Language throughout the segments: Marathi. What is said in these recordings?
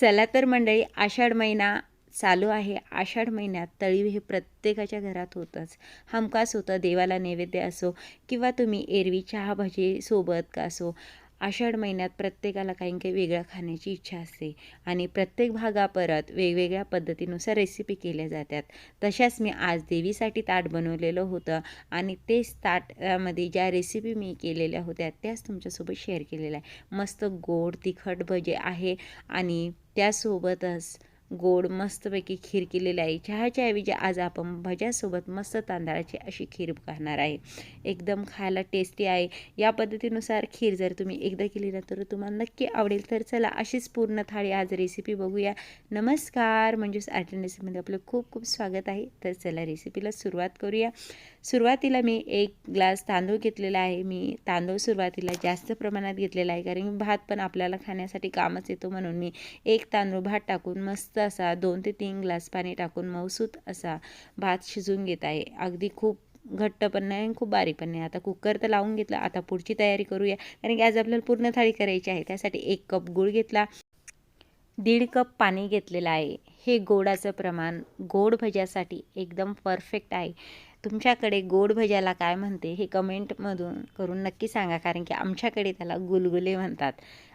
चला तर मंडळी आषाढ महिना चालू आहे. आषाढ महिन्यात तळीव हे प्रत्येकाच्या घरात होतंच. हमखास होतं देवाला नैवेद्य असो किंवा तुम्ही एरवी चहा भजी सोबत का असो. आषाढ महिन्यात प्रत्येकाला काही काही वेगळं खाण्याची इच्छा असते आणि प्रत्येक भागा परत वेगवेगळ्या पद्धतीनुसार रेसिपी केल्या जातात. तशाच मी आज देवीसाठी ताट बनवलेलं होतं आणि तेच ताटामध्ये ज्या रेसिपी मी केलेल्या होत्या त्याच तुमच्यासोबत शेअर केलेल्या आहे मस्त गोड तिखट भजे आहे आणि त्यासोबतच गोड मस्तपैकी खीर केलेली आहे चहाच्या ऐवजी आज आपण भज्यासोबत मस्त तांदळाची अशी खीर करणार आहे. एकदम खायला टेस्टी आहे. या पद्धतीनुसार खीर जर तुम्ही एकदा केली ना तर तुम्हाला नक्की आवडेल. तर चला अशीच पूर्ण थाळी आज रेसिपी बघूया. नमस्कार. म्हणजेच आर्टन रेसिपीमध्ये आपलं खूप खूप स्वागत आहे. तर चला रेसिपीला सुरुवात करूया. सुरुवातीला मी एक ग्लास तांदूळ घेतलेला आहे. मी तांदूळ सुरुवातीला जास्त प्रमाणात घेतलेला आहे. कारण भात पण आपल्याला खाण्यासाठी कामच येतो म्हणून मी एक तांदूळ भात टाकून मस्त असा दोन ते तीन ग्लास पाणी टाकून मऊसूत असा भात शिजून घेत आहे. अगदी खूप घट्ट पण नाही आणि खूप बारीक पण नाही. आता कुकर तर लावून घेतला. आता पुढची तयारी करूया. कारण की आज आपल्याला पूर्ण थाळी करायची आहे. त्यासाठी एक कप गूळ घेतला. दीड कप पाणी घेतलेलं आहे. हे गोडाचं प्रमाण गोड भज्यासाठी एकदम परफेक्ट आहे. तुमच्याकडे गोड भज्याला काय म्हणते हे कमेंटमधून करून नक्की सांगा. कारण की आमच्याकडे त्याला गुलगुले म्हणतात.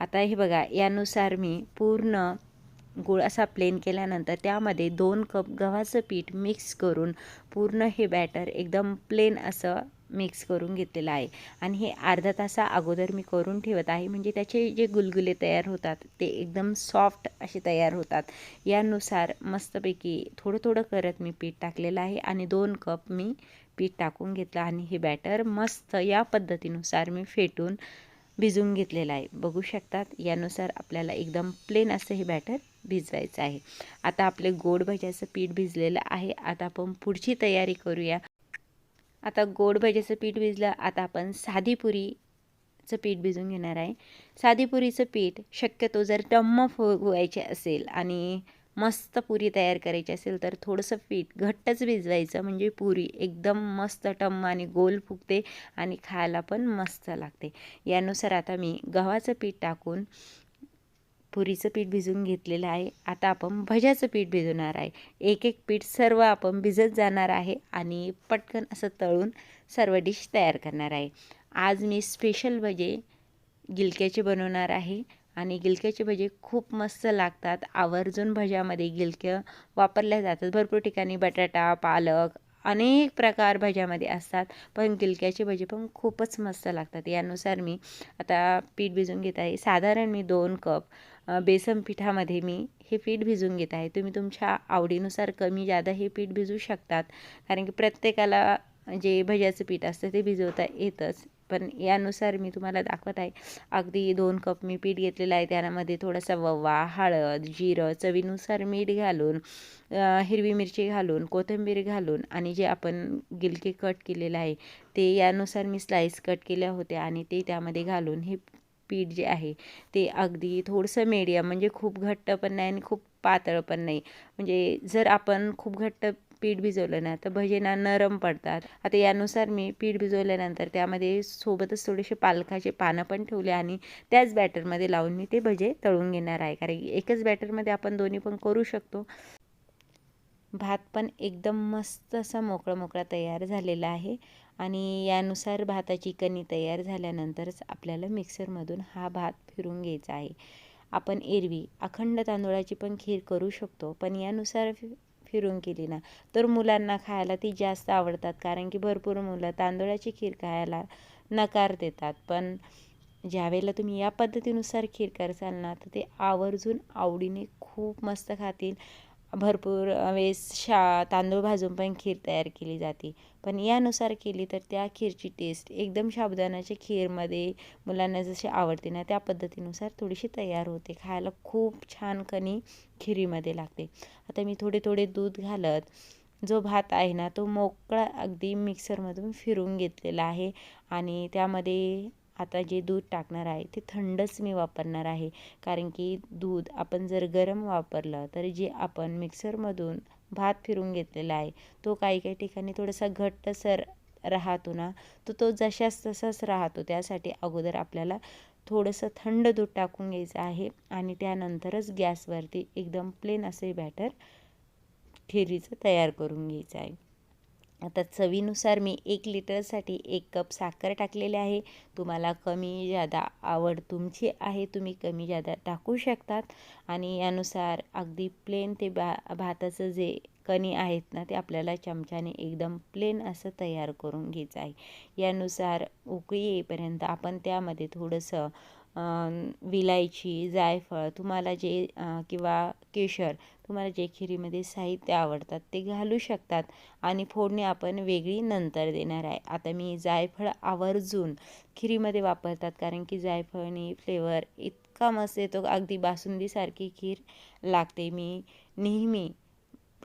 आता हे बघा यानुसार मी पूर्ण गुळ असा प्लेन केल्यानंतर त्यामध्ये दोन कप गव्हाचं पीठ मिक्स करून पूर्ण हे बॅटर एकदम प्लेन असं मिक्स करून घेतलेलं आहे. आणि हे अर्धा तासा अगोदर मी करून ठेवत आहे. म्हणजे त्याचे जे गुलगुले तयार होतात ते एकदम सॉफ्ट असे तयार होतात. यानुसार मस्तपैकी थोडं थोडं करत मी पीठ टाकलेलं आहे आणि दोन कप मी पीठ टाकून घेतलं आणि हे बॅटर मस्त या पद्धतीनुसार मी फेटून भिजवून घेतलेलं आहे. बघू शकतात यानुसार आपल्याला एकदम प्लेन असं हे बॅटर भिजवायचं आहे. आता आपले गोड भज्याचं पीठ भिजलेलं आहे. आता आपण पुढची तयारी करूया. आता गोड भज्याचं पीठ भिजलं आता आपण साधी पुरीचं पीठ भिजून घेणार आहे. साधी पुरीचं पीठ शक्यतो जर टम्म फुगवायचे असेल आणि मस्त पुरी तयार करायची असेल तर थोडंसं पीठ घट्टच भिजवायचं. म्हणजे पुरी एकदम मस्त टम्म आणि गोल फुगते आणि खायला पण मस्त लागते. यानुसार आता मी गव्हाचं पीठ टाकून पुरीचं पीठ भिजून घेतलेलं आहे. आता आपण भज्याचं पीठ भिजवणार आहे. एक एक पीठ सर्व आपण भिजत जाणार आहे आणि पटकन असं तळून सर्व डिश तयार करणार आहे. आज मी स्पेशल भजे गिलक्याचे बनवणार आहे आणि गिलक्याचे भजे खूप मस्त लागतात. आवर्जून भज्यामध्ये गिलक्या वापरल्या जातात. भरपूर ठिकाणी बटाटा पालक अनेक प्रकार भज्यामध्ये असतात. पण गिलक्याचे भजे पण खूपच मस्त लागतात. यानुसार मी आता पीठ भिजून घेत आहे. साधारण मी दोन कप बेसन पिठामध्ये मी हे पीठ भिजून घेत आहे. तुम्ही तुमच्या आवडीनुसार कमी जादा हे पीठ भिजू शकतात. कारण की प्रत्येकाला जे भज्याचं पीठ असतं ते भिजवता येतंच. पण यानुसार मी तुम्हाला दाखवत आहे. अगदी दोन कप मी पीठ घेतलेलं आहे. त्यामध्ये थोडासा ववा हळद जिरं चवीनुसार मीठ घालून हिरवी मिरची घालून कोथिंबीर घालून आणि जे आपण गिलके कट केलेलं आहे ते यानुसार मी स्लाईस कट केल्या होत्या आणि ते त्यामध्ये घालून हे पीठ जे आहे ते अगदी थोडंसं मीडियम म्हणजे खूप घट्ट पण नाही आणि खूप पातळ पण नाही. म्हणजे जर आपण खूप घट्ट पीठ भिजवलं ना तर भजे ना नरम पडतात. आता यानुसार मी पीठ भिजवल्यानंतर त्यामध्ये सोबतच थोडेसे पालकाचे पानं पण ठेवले आणि त्याच बॅटरमध्ये लावून मी ते भजे तळून घेणार आहे. कारण एकच बॅटरमध्ये आपण दोन्ही पण करू शकतो. भात पण एकदम मस्त असा मोकळा मोकळा तयार झालेला आहे. आणि यानुसार भाताची कणी तयार झाल्यानंतरच आपल्याला मिक्सरमधून हा भात फिरून घ्यायचा आहे. आपण एरवी अखंड तांदूळाची पण खीर करू शकतो पण यानुसार फिरून केली ना तर मुलांना खायला ती जास्त आवडतात कारण की भरपूर मुलं तांदूळाची खीर खायला नकार देतात. पण ज्यावेळेला तुम्ही या पद्धतीनुसार खीर करसाल ना तर ते आवर्जून आवडीने खूप मस्त खातील. भरपूर वेळेस शा तांदूळ भाजून पण खीर तयार केली जाते. पण यानुसार केली तर त्या खीरची टेस्ट एकदम साबुदाण्याच्या खीरमध्ये मुलांना जशी आवडते ना त्या पद्धतीनुसार थोडीशी तयार होते. खायला खूप छान कणी खिरीमध्ये लागते. आता मी थोडे थोडे दूध घालत जो भात आहे ना तो मोकळा अगदी मिक्सरमधून फिरून घेतलेला आहे. आणि त्यामध्ये आता जे दूध टाकणार आहे ते थंडच मी वापरणार आहे. कारण की दूध आपण जर गरम वापरलं तर जे आपण मिक्सरमधून भात फिरून घेतलेला आहे तो काही काही ठिकाणी थोडासा घट्टसर राहतो ना तर तो जशाच तसाच राहतो. त्यासाठी अगोदर आपल्याला थोडंसं थंड दूध टाकून घ्यायचं आहे आणि त्यानंतरच गॅसवरती एकदम प्लेन असे बॅटर खिरीचं तयार करून घ्यायचं आहे. आता चवीनुसार मी एक लिटरसाठी एक कप साखर टाकलेले आहे. तुम्हाला कमी जादा आवड तुमची आहे तुम्ही कमी जादा टाकू शकतात. आणि यानुसार अगदी प्लेन ते बा भाताचं जे कणी आहेत ना ते आपल्याला चमच्याने एकदम प्लेन असं तयार करून घ्यायचं आहे. यानुसार उकळी येईपर्यंत आपण त्यामध्ये थोडंसं विलायची जायफळ तुम्हाला जे किंवा केशर तुम्हाला जे खिरीमध्ये साहित्य आवडतात ते घालू शकतात. आणि फोडणी आपण वेगळी नंतर देणार आहे. आता मी जायफळ आवर्जून खिरीमध्ये वापरतात कारण की जायफळनी फ्लेवर इतका मस्त येतो. अगदी बासुंदीसारखी खीर लागते. मी नेहमी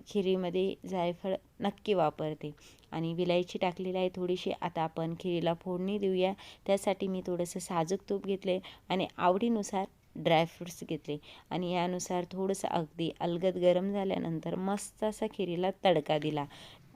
खिरीमध्ये जायफळ नक्की वापरते. आणि विलायची टाकलेली आहे थोडीशी. आता आपण खिरीला फोडणी देऊया. त्यासाठी मी थोडंसं साजूक तूप घेतले आणि आवडीनुसार ड्रायफ्रूट्स घेतले. आणि यानुसार थोडंसं अगदी अलगद गरम झाल्यानंतर मस्त असा खिरीला तडका दिला.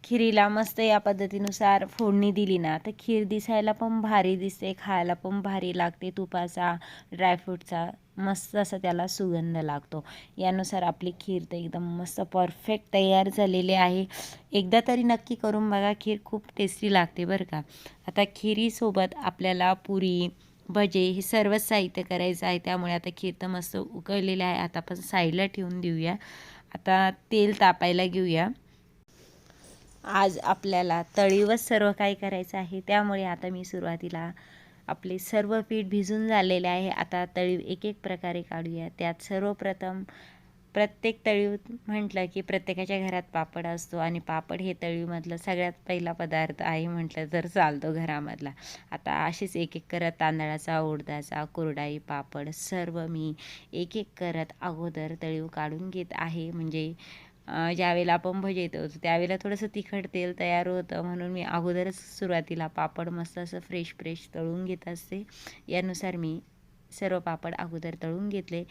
खिरीला मस्त या पद्धतीनुसार फोडणी दिली ना तर खीर दिसायला पण भारी दिसते खायला पण भारी लागते तुपाचा ड्रायफ्रूटचा मस्त असा त्याला सुगंध लागतो. यानुसार आपली खीर तर एकदम मस्त परफेक्ट तयार झालेली आहे. एकदा तरी नक्की करून बघा खीर खूप टेस्टी लागते बरं का. आता खिरीसोबत आपल्याला पुरी भजे हे सर्वच साहित्य करायचं आहे. त्यामुळे आता खीर तर मस्त उकळलेलं आहे. आता आपण साईडला ठेवून देऊया. आता तेल तापायला घेऊया. आज आपल्याला तळीवर सर्व काही करायचं आहे त्यामुळे आता मी सुरुवातीला आपले सर्व पीठ भिजून झालेले आहे. आता तळीव एक एक प्रकारे काढूया. त्यात सर्वप्रथम प्रत्येक तळीव म्हटलं की प्रत्येकाच्या घरात पापड असतो आणि पापड हे तळीवमधलं सगळ्यात पहिला पदार्थ आहे म्हटलं तर चालतो घरामधला. आता अशीच एक एक करत तांदळाचा उडदाचा कुरडाई पापड सर्व मी एक एक करत अगोदर तळीव काढून घेत आहे. म्हणजे ज्यावेळेला आपण भजे येतो त्यावेळेला थोडंसं तिखट तेल तयार होतं. म्हणून मी अगोदरच सुरुवातीला पापड मस्त असं फ्रेश फ्रेश तळून घेत असते. यानुसार मी सर्व पापड अगोदर तळून घेतले.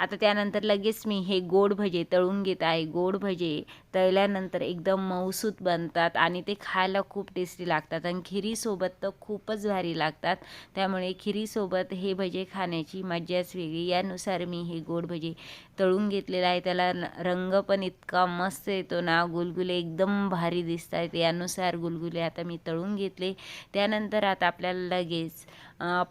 आता त्यानंतर लगेच मी हे गोड भजे तळून घेत आहे. गोड भजे तळल्यानंतर एकदम मऊसूत बनतात आणि ते खायला खूप टेस्टी लागतात आणि खिरीसोबत तर खूपच भारी लागतात. त्यामुळे खिरीसोबत हे भजे खाण्याची मज्जाच वेगळी. यानुसार मी हे गोड भजे तळून घेतलेलं आहे. त्याला रंग पण इतका मस्त येतो ना गुलगुले एकदम भारी दिसत आहेत यानुसार गुलगुले आता मी तळून घेतले. त्यानंतर आता आपल्याला लगेच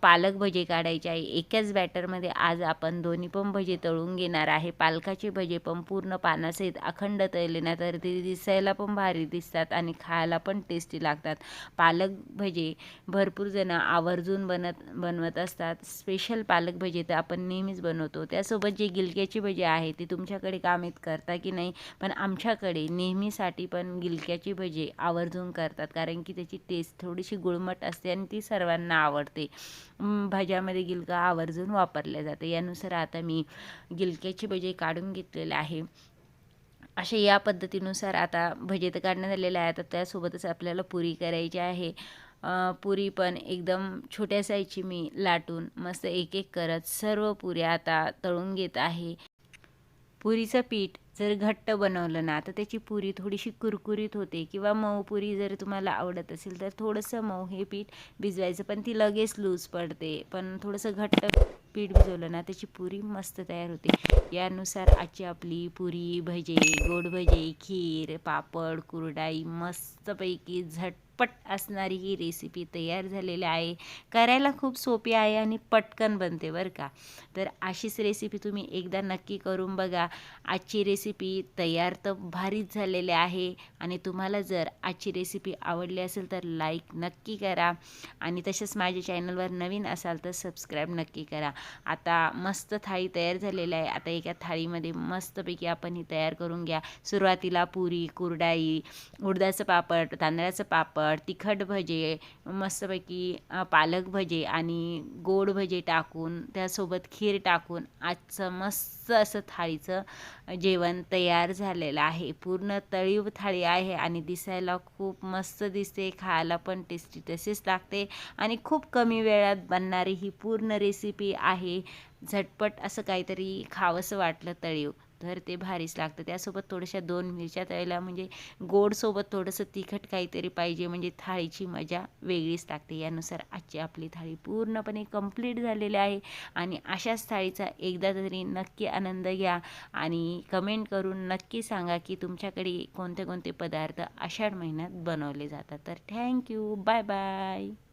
पालक भजे काढायचे आहे. एकाच बॅटरमध्ये आज आपण दोन्ही पण भजे तळून घेणार आहे. पालकाचे भजे पण पूर्ण पानासहित अखंड तळले ना तर ते दिसायला पण भारी दिसतात आणि खायला पण टेस्टी लागतात. पालक भजे भरपूर जण आवर्जून बनत बनवत असतात. स्पेशल पालक भजे तर आपण नेहमीच बनवतो. त्यासोबत जे गिलक्याची भजे आहे ती तुमच्याकडे कामेत करता की नाही? पण आमच्याकडे नेहमीसाठी पण गिलक्याची भजे आवर्जून करतात. कारण की त्याची टेस्ट थोडीशी गुळमट असते आणि ती सर्वांना आवडते. भाज्यामध्ये गिलका आवर्जून वापरल्या जाते. यानुसार आता मी गिलक्याची भजी काढून घेतलेले आहे. असे या पद्धतीनुसार आता भजे तर काढण्यात आलेले आहे आता त्यासोबतच आपल्याला पुरी करायची आहे. पुरी पण एकदम छोट्या साईजची मी लाटून मस्त एक एक करत सर्व पुऱ्या आता तळून घेत आहे. पुरीचं पीठ जर घट्ट बनवलं ना तर त्याची पुरी थोडीशी कुरकुरीत होते किंवा मऊ पुरी जर तुम्हाला आवडत असेल तर थोडंसं मऊ हे पीठ भिजवायचं. पण ती लगेच लूज पडते. पण थोडंसं घट्ट पीठ भिजवलं ना त्याची पुरी मस्त तयार होते. यानुसार आजची आपली पुरी भजे गोड भजे खीर पापड कुरडाई मस्तपैकी झट पट असणारी ही रेसिपी तयार झालेली आहे. करायला खूप सोपी आहे आणि पटकन बनते बरं का. तर अशीच रेसिपी तुम्ही एकदा नक्की करून बघा. आजची रेसिपी तयार तर भारीच झालेली आहे आणि तुम्हाला जर आजची रेसिपी आवडली असेल तर लाईक नक्की करा. आणि तसेच माझ्या चॅनलवर नवीन असाल तर सबस्क्राईब नक्की करा. आता मस्त थाळी तयार झालेली आहे. आता एका थाळीमध्ये मस्तपैकी आपण ही तयार करून घ्या. सुरुवातीला पुरी कुरडाई उडदाचं पापड तांदळाचं पापड पापड तिखट भजे मस्तपैकी पालक भजे आणि गोड भजे टाकून त्यासोबत खीर टाकून आजचं मस्त असं थाळीचं जेवण तयार झालेलं आहे. पूर्ण तळीव थाळी आहे आणि दिसायला खूप मस्त दिसते खायला पण टेस्टी तसेच लागते आणि खूप कमी वेळात बनणारी ही पूर्ण रेसिपी आहे. झटपट असं काहीतरी खावंसं वाटलं तळीव. तर ते भारीच लागतं. त्यासोबत थोड्याशा दोन मिरच्या तळल्या. म्हणजे गोडसोबत थोडंसं तिखट काहीतरी पाहिजे. म्हणजे थाळीची मजा वेगळीच लागते. यानुसार आजची आपली थाळी पूर्णपणे कंप्लीट झालेली आहे. आणि अशाच थाळीचा एकदा तरी नक्की आनंद घ्या. आणि कमेंट करून नक्की सांगा की तुमच्याकडे कोणते कोणते पदार्थ आषाढ महिन्यात बनवले जातात. तर थँक्यू. Bye bye.